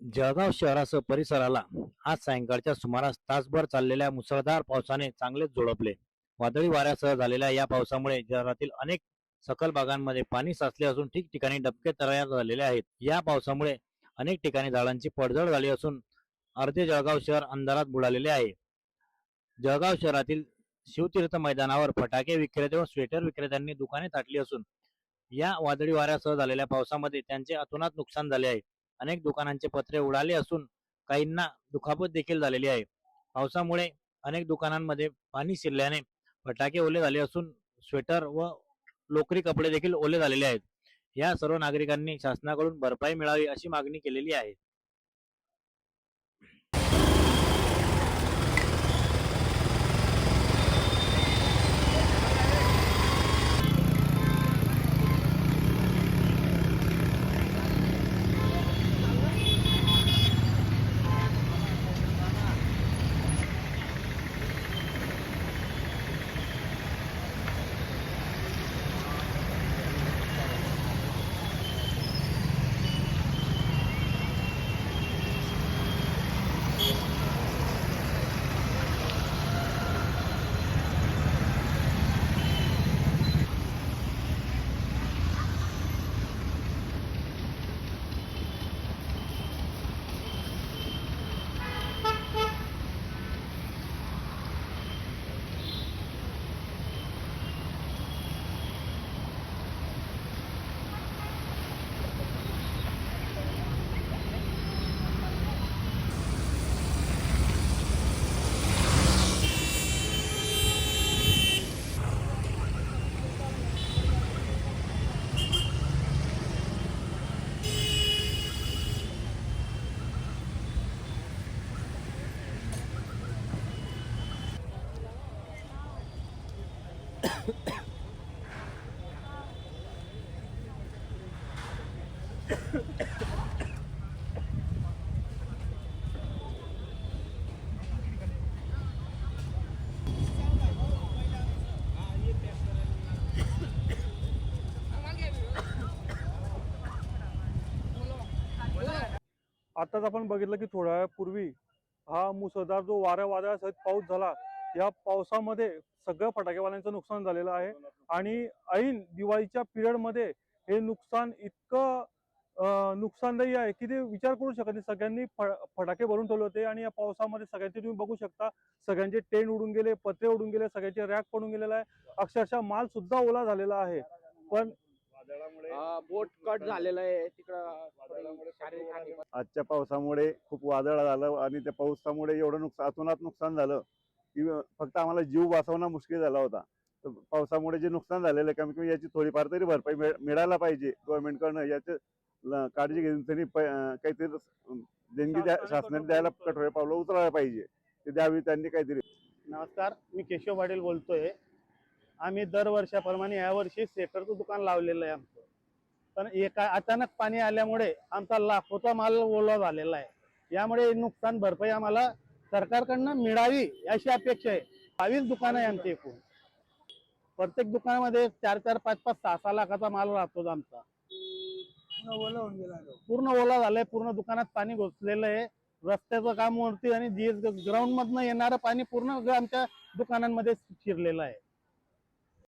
जळगाव शहरासह परिसराला आज सायंकाळच्या सुमारास तासभर चाललेल्या मुसळधार पावसाने चांगलेच झोडपले. वादळी वाऱ्यासह झालेल्या या पावसामुळे शहरातील अनेक सखल भागांमध्ये पाणी साचले असून ठिकठिकाणी डबके तयार झालेले आहेत. या पावसामुळे अनेक ठिकाणी झाडांची पडझड झाली असून अर्धे जळगाव शहर अंधारात बुडालेले आहे. जळगाव शहरातील शिवतीर्थ मैदानावर फटाके विक्रेते व स्वेटर विक्रेत्यांनी दुकाने थाटली असून या वादळी वाऱ्यासह झालेल्या पावसामध्ये त्यांचे अतोनात नुकसान झाले आहे. अनेक दुकानांचे पत्रे उडाले असून काहींना दुखापत देखील झालेली आहे. पावसामुळे अनेक दुकानांमध्ये पाणी शिरल्याने फटाके ओले झाले असून स्वेटर व लोकरी कपडे देखील ओले झालेले आहेत. या सर्व नागरिकांनी शासनाकडून भरपाई मिळावी अशी मागणी केलेली आहे. आताच आपण बघितलं की थोड्या वेळापूर्वी हा मुसळधार जो वाऱ्या वादळासहित पाऊस झाला या पावसामध्ये सगळ्या फटाकेवाल्यांचं नुकसान झालेलं आहे. आणि ऐन दिवाळीच्या पिरियडमध्ये हे नुकसान इतकं नुकसानदायी आहे की ते विचार करू शकत नाही. सगळ्यांनी फटाके भरून ठेवले होते आणि या पावसामध्ये सगळ्यांचे तुम्ही बघू शकता सगळ्यांचे टेंट उडून गेले पत्रे उडून गेले सगळ्यांचे रॅक पडून गेलेला आहे. अक्षरशः माल सुद्धा ओला झालेला आहे. पण बोट कट झालेलं आहे तिकडं. आजच्या पावसामुळे खूप वादळ झालं आणि त्या पावसामुळे एवढं नुकसान अतोनात नुकसान झालं. की फक्त आम्हाला जीव वाचवणं मुश्किल झाला होता. तर पावसामुळे जे नुकसान झालेलं आहे कमी कमी याची थोडीफार तरी भरपाई मिळ- मिळायला पाहिजे. गव्हर्नमेंटकडनं याचे काळजी घेऊन त्यांनी काहीतरी देणगी द्या शासनाने द्यायला कठोर पावलं उचलायला पाहिजे. ते द्यावी त्यांनी काहीतरी. नमस्कार मी केशव पाटील बोलतोय. आम्ही दरवर्षाप्रमाणे यावर्षी सेटरचं दुकान लावलेलं आहे आमचं. पण एका अचानक पाणी आल्यामुळे आमचा लाखोचा माल ओला झालेला आहे. यामुळे नुकसान भरपाई आम्हाला सरकारकडनं मिळावी अशी अपेक्षा आहे. बावीस दुकानं आहे आमची एकूण. प्रत्येक दुकानामध्ये चार चार पाच पाच सहा सहा लाखाचा माल राहतो आमचा. पूर्ण ओला झालाय पूर्ण दुकानात पाणी घुसलेलं आहे. रस्त्याचं काम वरती आणि जी ग्राउंड मधनं येणारं पाणी पूर्ण आमच्या दुकानांमध्ये शिरलेलं आहे.